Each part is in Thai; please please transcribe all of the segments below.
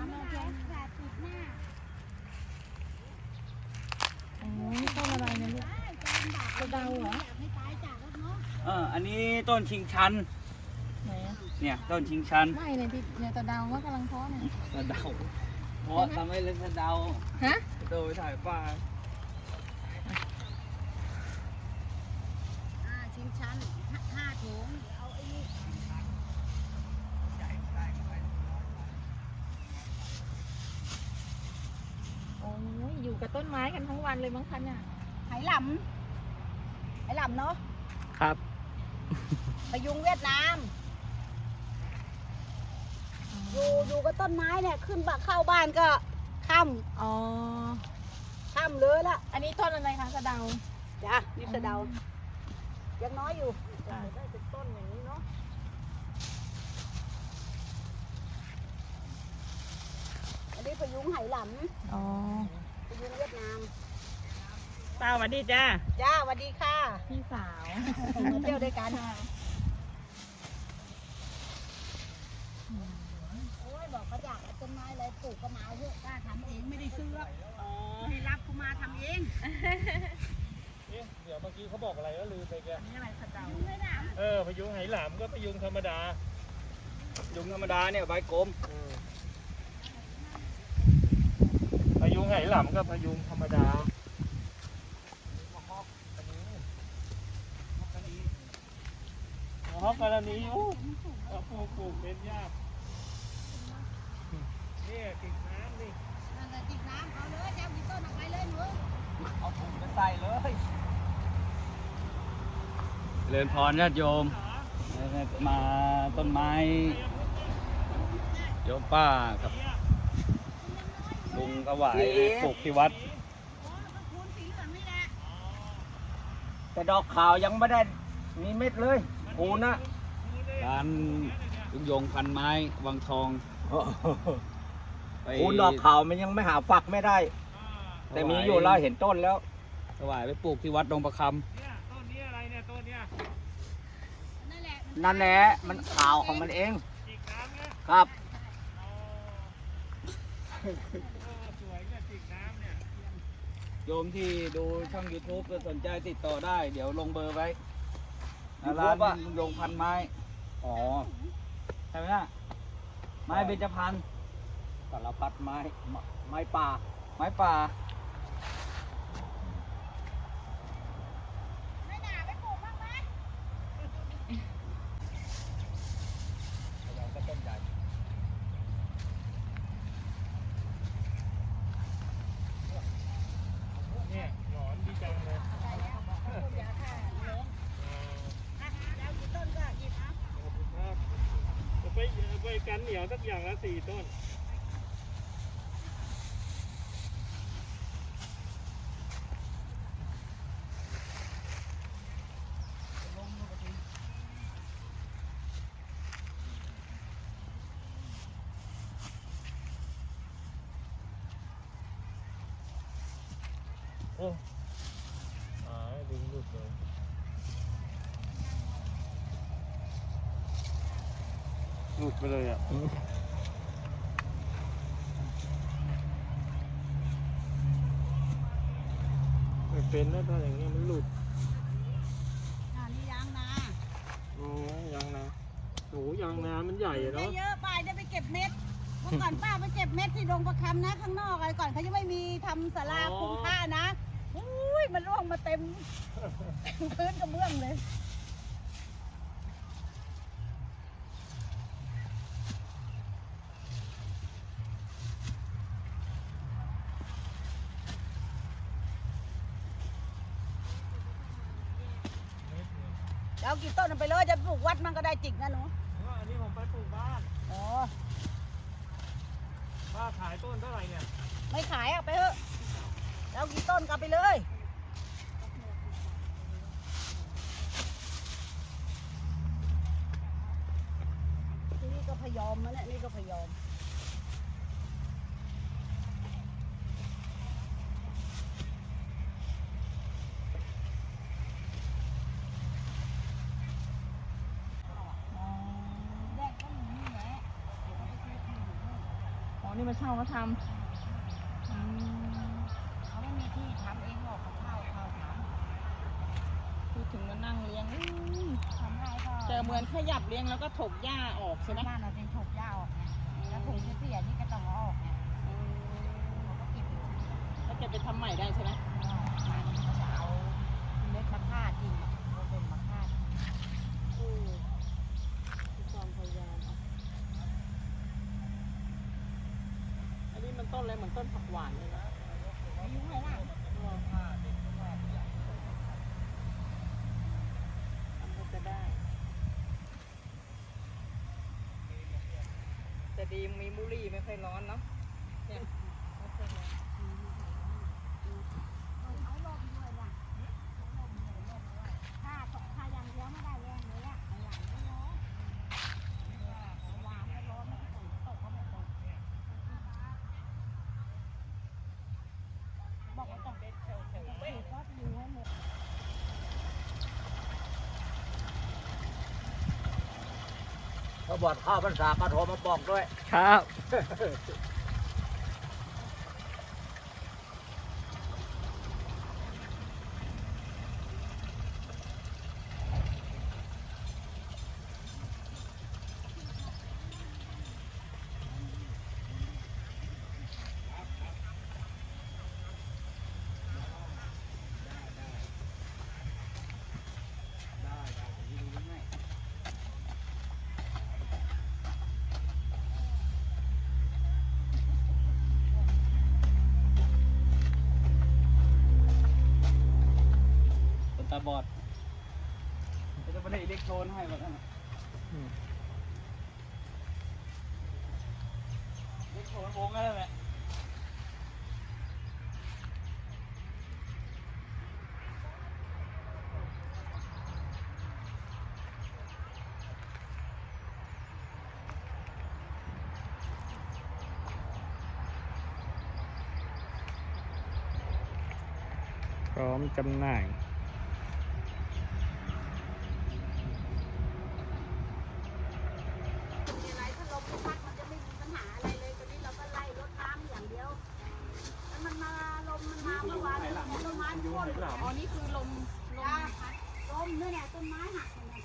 อ๋อนี่ต้นอะไรนะลูกเอออันนี้ต้นชิงชันเนี่ยต้นชิงชันไม่เลยพี่เนี่ยตะเดาว่ากำลังเพาะเนี่ยสะเดาเพราะทำให้เล็กสะเดาฮะโดยถ่ายปลาอ่าชิงชันห้าถุง ไม้กันทั้งวันเลยมั้งคะเนี่ยไหหลำไหหลำเนาะครับ พยุงเวียดนามอยู่อยู่กับต้นไม้เนี่ยขึ้นบะเข้าบ้านก็ค่อ๋อำค่ำเลยละอันนี้ต้นอะไรคะตะเดา จ้ะนี่สะเดา ยังน้อยอยู่อ่าได้เป็นต้นอย่างนี้เนาะอันนี้พยุงไหหลอ๋อำพยุงเวียดนามป้าสวัสดีจ้าจ้าสวัสดีค่ะพี่สาวมาเที่ยวด้วยกันโอ้ยบอกเขาอยากเอาต้นไม้อะไรปลูกก็มาเอาเถอะกล้าทำเองไม่ได้ซื้อหรอกให้รับกูมาทำเองเอ๊ะเดี๋ยวเมื่อกี้เขาบอกอะไรก็ลืมไปแก นี่อะไรตะเดายุงเลยนะเออพยุงไหหลามก็พยุงธรรมดา ยุงธรรมดาเนี่ยใบกลม พ ยุงไหหลามก็พยุงธรรมดาฮอกกรณีโอ้เอาปลูกปลูกเป็นยากนี่กิ่งน้ำนี่นั่นแหละจิกน้ำเอาเลยจะเอากี่ต้นเอาไปเลยหนูเอาถุงไปใส่เลยเริญพรญาติโยม มาต้นไม้ โยมป้ากับ ลุงถวายปลูกที่วัดคูณสีเหลืองนี่แหละแต่ดอกขาวยังไม่ได้มีเม็ดเลยปูนะร้านลุงยงพันไม้วังทองไปคูณดอกขาวมันยังไม่หาฝักไม่ได้ แต่มีอยู่แล้วเห็นต้นแล้วถวายไปปลูกที่วัดดงประคเนี่ยต้นนี้อะไรเนี่ยต้นเนี้ยนั่นแหละนั่นแหละมันขาวของมันเองจิกน้ำเนี่ยครับ เออสวยเนี่ยจิกน้ำเนี่ยำ โยมที่ดูช่อง YouTube ก็สนใจติดต่อได้ เดี๋ยวลงเบอร์ไว้ YouTube ร้านอะลุงยงพันไม้ อ๋อ ใช่ไหมล่ะ ไม้เบญจพรรณสารพัดไม้ ไม้ไม้ป่า ไม้ป่า ไม่หนาไปปลูกบ้างไหม เนี่ยหนอนดีจังเลย ใช่แล้วปลูกยาฆ่าเหลือง เออ อะแล้วกี่ต้นก็หยิบเอา ขอบคุณครับ จะไปไปกันเหนียวสักอย่างละสี่ต้นโอ้หายดึงหลุดเลยหลุ ดไปเลยอะไม่เป็นนะถ้าอย่างเงี้ยมันหลุดอ่านี่ยางนาอ๋อยางนาโอ้ยางนามันใหญ่อะเนาะเยอะๆไปได้ไปเก็บเม็ดเมื่อก่อนป้าไปเก็บเม็ดที่ดงประคำนะข้างนอกอะไรก่อนเขายังไม่มีทำศาลาคุมผ้านะอุ้ยมันร่วงมาเต็มเต็มพื้นกระเบื้องเลย แล้วกี่ต้นเอาไปเลยจะปลูกวัดมันก็ได้จิกนะหนูว่าอันนี้ผมไปปลูกบ้านอ๋อบ้านขายต้นเท่าไหร่เนี่ยไม่ขายเอาไปเถอะแล้วกี่ต้นก็เอาไปเลยที่นี่ก็พยอมนะเนี่ยนี่ก็พยอม แรกก็อยู่นี่แหละ อ๋อนี่มาเช่าเขาทำอืมเขาไม่มีที่ทำเองหรอกเขาเช่าเขาทำพูดถึงก็นั่งเลี้ยงลี้ยงอู้ยทำให้ก็แต่เหมือนขยับเลี้ยงแล้วก็ถกหญ้าออกใช่ไหมบ้านเราเป็นถกหญ้าออกไงแล้วถุงที่เสียนี่ก็ต้องเอาออกไงเขาก็เก็บอยู่ที่ก็จะไปทำใหม่ได้ใช่ไหม มันก็จะเอาเม็ดมะค่าทิ้งเอาเป็นมะค่า ความพยายามอันนี้มันต้นอะไรเหวานเลยนะยุ่งไหมล่ะทำก็จะได้ แต่ดีมีบุหรี่ไม่ค่อยร้อนเนาะเนี่ยร้อน เอาลมด้วยว่ะเอาลมด้วยลมด้วยถ้าตกถ้ายังเลี้ยงไม่ได้แรงเลยอะเอาหลังก็ร้อนเอาหวานก็ร้อนไม่ตกตกก็ไม่ตกบอกว่าต้องเป็นเชลเชลก็ดูให้หมด เขาบวชข้าวพรรษาก็โทมาบอกด้วย ครับ บอดจะไม่ได้อิเล็กโทรนให้แบบนั้นน่ะอิเล็กโทรนวงนั่นแหละพร้อมจำหน่าย มีอะไรถ้าลมพัดมันจะไม่มีปัญหาอะไรเลยตอนนี้เราก็ไล่รดน้ำอย่างเดียวแล้วมันมาลมมันมาเมื่อวานนี้ต้นไม้ โค่นอ๋อนี่คือลมลมจ้าลมเนี่ยเนี่ยต้นไม้หักเนี่ย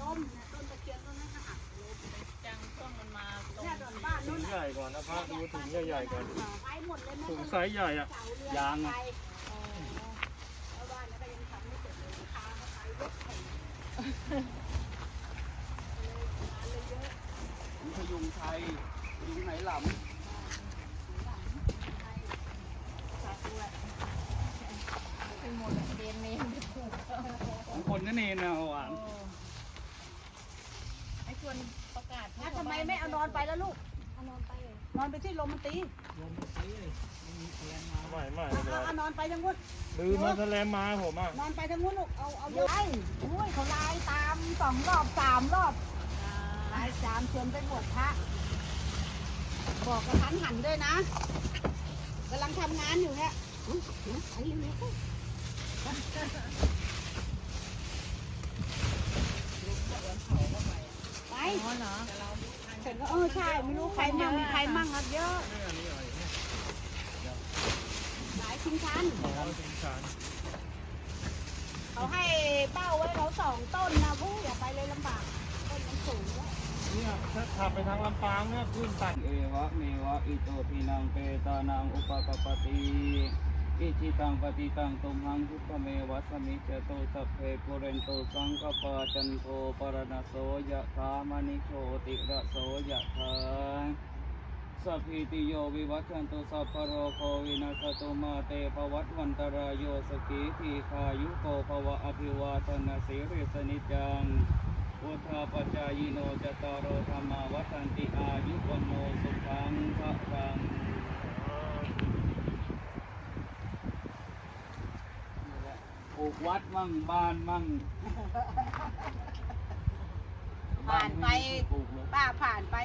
ลมเนี่ยต้นตะเคียนต้นนั้นก็หักลมจังช่วงมันมาตรงเนี่ยโดนบ้านถุนู้งนใหญ่ก่อนนะพระดูถุงใหญ่ๆก่อนไปหมดเลยแม่ถุงไซส์ใหญ่อะ เสาเรือยางอะไปอ๋อแล้วบ้านแล้วก็ยังทำไม่เสร็จเลยพาเขาไปรถแข่งเลยงานเลยเยอะ พยุงไทยพยุงไหหล เป็นหมดอะเดนเนมไม่ถูกำของคนนั่นเองนะหวาน ไอ้ชวนประกาศให้แล้วทำไมไม่เอานอนไปแล้วลูก เอานอนไปเลยนอนไปที่ลมมันตีไม่ไม่เอาเอาเอานอนไปทางนู้นลืมมาแสลมมาผมอะนอนไปทางนู้นลูก เอาเอาเยอะไอ้อุ้ยเขาไล่ตามสองรอบสามรอบไล่ตามชวนไปบวชพระ บอกกระทันหันด้วยนะกำลังทำงานอยู่เนี่ยอุ๊ยเดี๋ยวไปเร็วๆ ไป อ๋อเหรอเสร็เออใช่ไม่รู้ใครมั่งมีใครมั่งครับเยอะหลายชิ้นชั้นเขาให้เป้าไว้เราสองต้นนะผู้อย่าไปเลยลำบากต้นมันสูงด้วยเนี่ยถ้าขับไปทางลำปางเนี่ยขึ้นตัดเอวะเมวะอิโตทินังเปตานังอุปกปปติ อิจิตังปฏิตังตุมหังทุกเมวะสมิจจโตสัพเพปุเรนโตสังกปาจันโทปรณโสยะถามณิโชติระโสยะถาสัพพิติโยวิวัชันตุสัพพโรโควินาสตุมาเตภวัตวันตรายโยสกีทีคายุโกภวะอภิวาทนาสิริสนิจังพุทธาปัจายโนจตารโอธรรมาวัฏันติอายุวันโนสุขังพระรังนี่แหละป ลูกวัดมั่งบ้านมั่งผ่านไป ปลูกเลย ป้าผ่านไป